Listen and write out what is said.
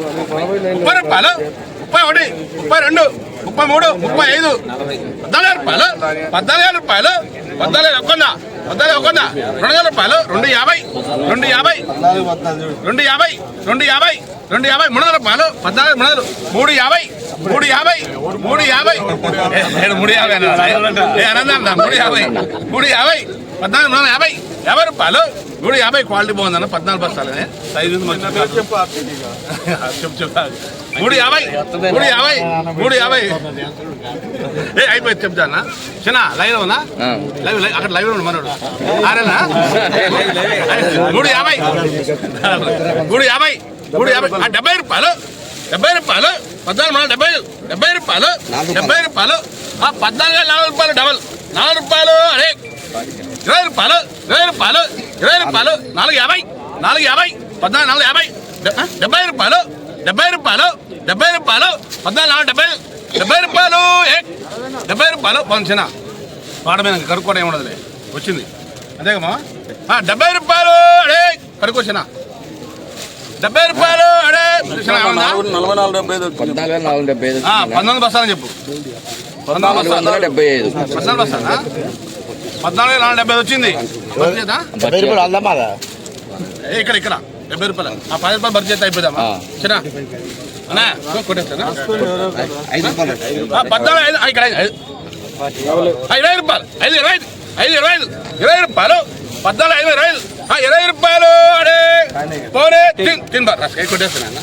ముప్పై రూపాయలు ముప్పై ఒకటి ముప్పై రెండు ముప్పై మూడు ముప్పై ఐదు. పద్నాలుగు రూపాయలు పద్నాలుగు రూపాయలు పద్నాలుగు ఒక్కొంద పద్నాలుగు ఒక్కొంద రెండు వేల రూపాయలు రెండు యాభై. రెండు యాభై. రెండు యాభై. రెండు యాభై. రెండు యాభై. మూడు వందల రూపాయలు పద్నాలుగు మూడు వందలు మూడు యాభై. మూడు యాభై. మూడు యాభై. మూడు యాభై అన్నా. మూడు యాభై. మూడు యాభై. పద్నాలుగు మూడు వందల యాభై. యాభై రూపాయలు మూడు యాభై క్వాలిటీ బాగుందన్న పద్నాలుగు బస్తాలనే. సైజు. చెప్పు చెప్పు మూడు యాభై మూడు యాభై మూడు యాభై. ఏ అయిపోయింది చెప్తానా చిన్న లైవ్ ఉన్నా లైవ్ లైవ్ అక్కడ లైవ్ ఉండు మనోడు. ఆరేనా? మూడు యాభై. మూడు యాభై మూడు యాభై. ఆ, డెబ్బై రూపాయలు. డెబ్బై రూపాయలు. పద్నాలుగు వందల డెబ్బై డెబ్బై రూపాయలు. డెబ్బై రూపాయలు. ఆ పద్నాలుగు వేల నాలుగు రూపాయలు డబల్. నాలుగు రూపాయలు అరే. ఇరవై రూపాయలు. ఇరవై రూపాయలు ఇరవై రూపాయలు. నాలుగు యాభై నాలుగు యాభై పద్నాలుగు నాలుగు యాభై. డెబ్బై రూపాయలు డెబ్బై రూపాయలు డెబ్బై రూపాయలు పద్నాలుగు నాలుగు డెబ్బై డెబ్బై రూపాయలు ఏ? డెబ్బై రూపాయలు పంచిన పాట మీద కరుక్కోవడం ఏముండదులే. వచ్చింది. అంతేకమ్మా ఆ, డెబ్బై రూపాయలు అడే కడుకొచ్చిన డెబ్బై రూపాయలు అడే. చూసినా ఏమన్నా? నలభై నాలుగు డెబ్బై ఐదు వచ్చింది. పద్నాలుగు వేల నాలుగు డెబ్బై ఐదు ఆ, పంతొమ్మిది బస్తాలని చెప్పు. పంతొమ్మిది బస్తాలు. డెబ్బై ఐదు. బస్తాలు? బస్తానా పద్నాలుగు వేల నాలుగు డెబ్బై వచ్చింది. ఇక్కడ ఇక్కడ. డెబ్బై రూపాయలు. ఆ పది రూపాయలు బడ్జెట్ అయిపోదామా ఆ. చిన్న అన్నా కొట్టేస్తానా? పద్నాలుగు ఐదు ఇక్కడ ఐదు ఐదు. ఆ, ఇరవై రూపాయలు. ఐదు ఇరవై ఐదు ఐదు ఇరవై ఐదు ఇరవై రూపాయలు. పద్నాలుగు ఐదు ఇరవై ఐదు. ఆ, ఇరవై రూపాయలు అడే పోనే తిన్ తిన్ బా కొట్టేస్తాను